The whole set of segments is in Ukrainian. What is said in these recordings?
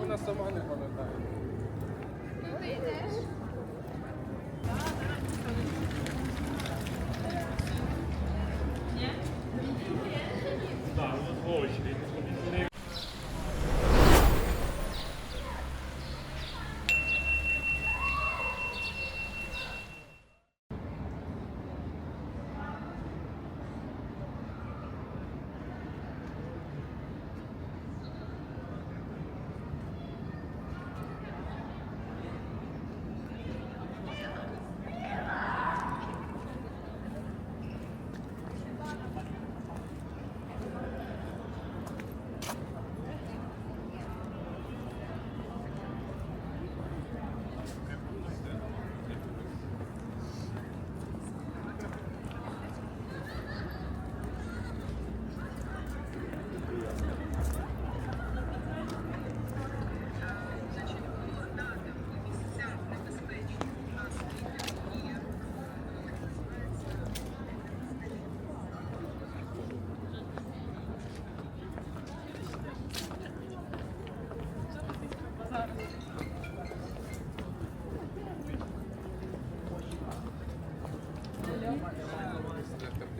Вона сама не пам'ятає. Beyler.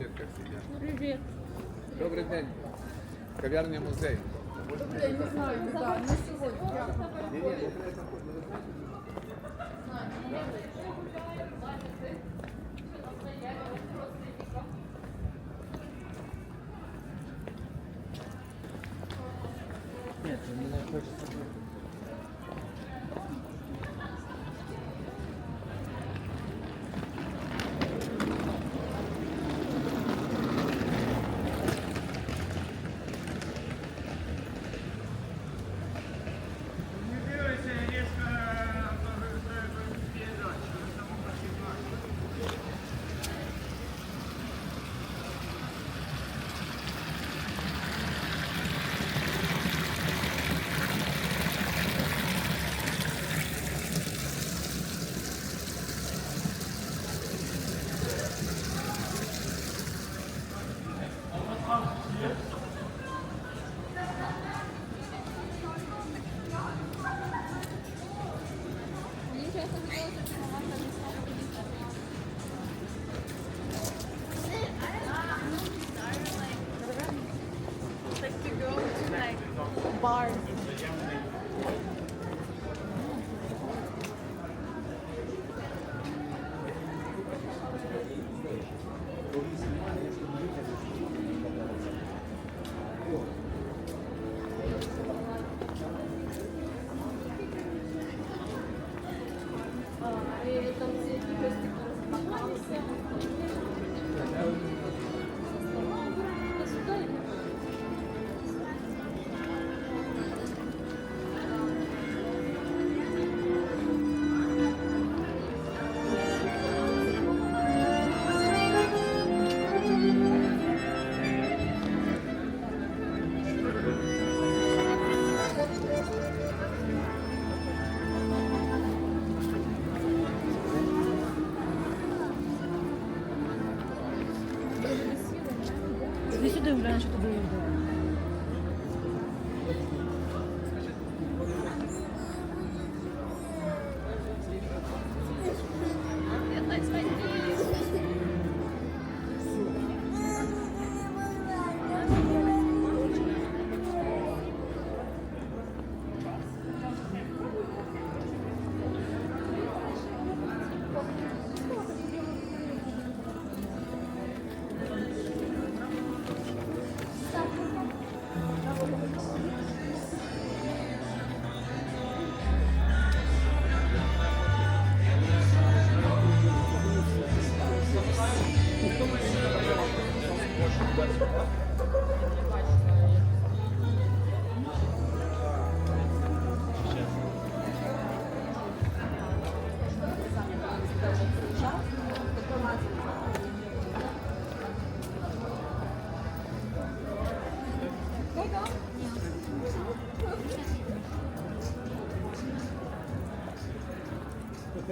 На таблетках сидят. Привіт. Добрий день. Кав'ярня музей. Я не знаю, да, не сьогодні. Мені lembrança do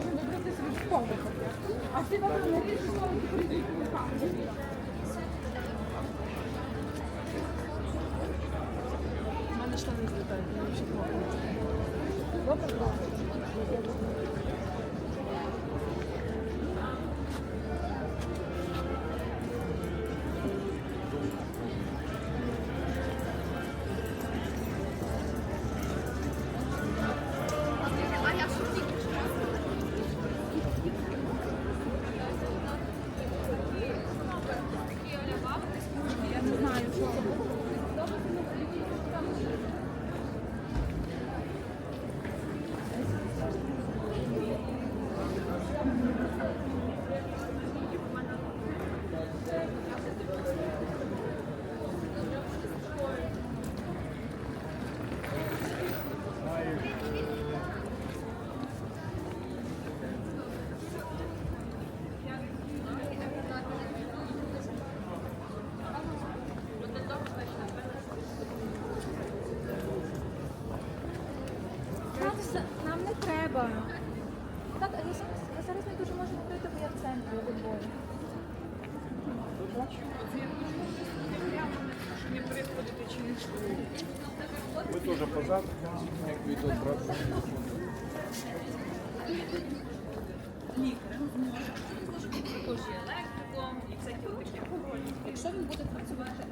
Треба було типу кожен вибрати свій школу. А всі вам не рішили У мене штани злітають, я взагалі плохо. Добре, не. Так, а я зараз, я зараз не дуже можу говорити, бо я в центрі у Львові. Ви теж позаду. Як від одразу. Також і електриком, і всякі такі. Якщо він буде працювати,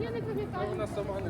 Я не пам'ятаю. Вона сама не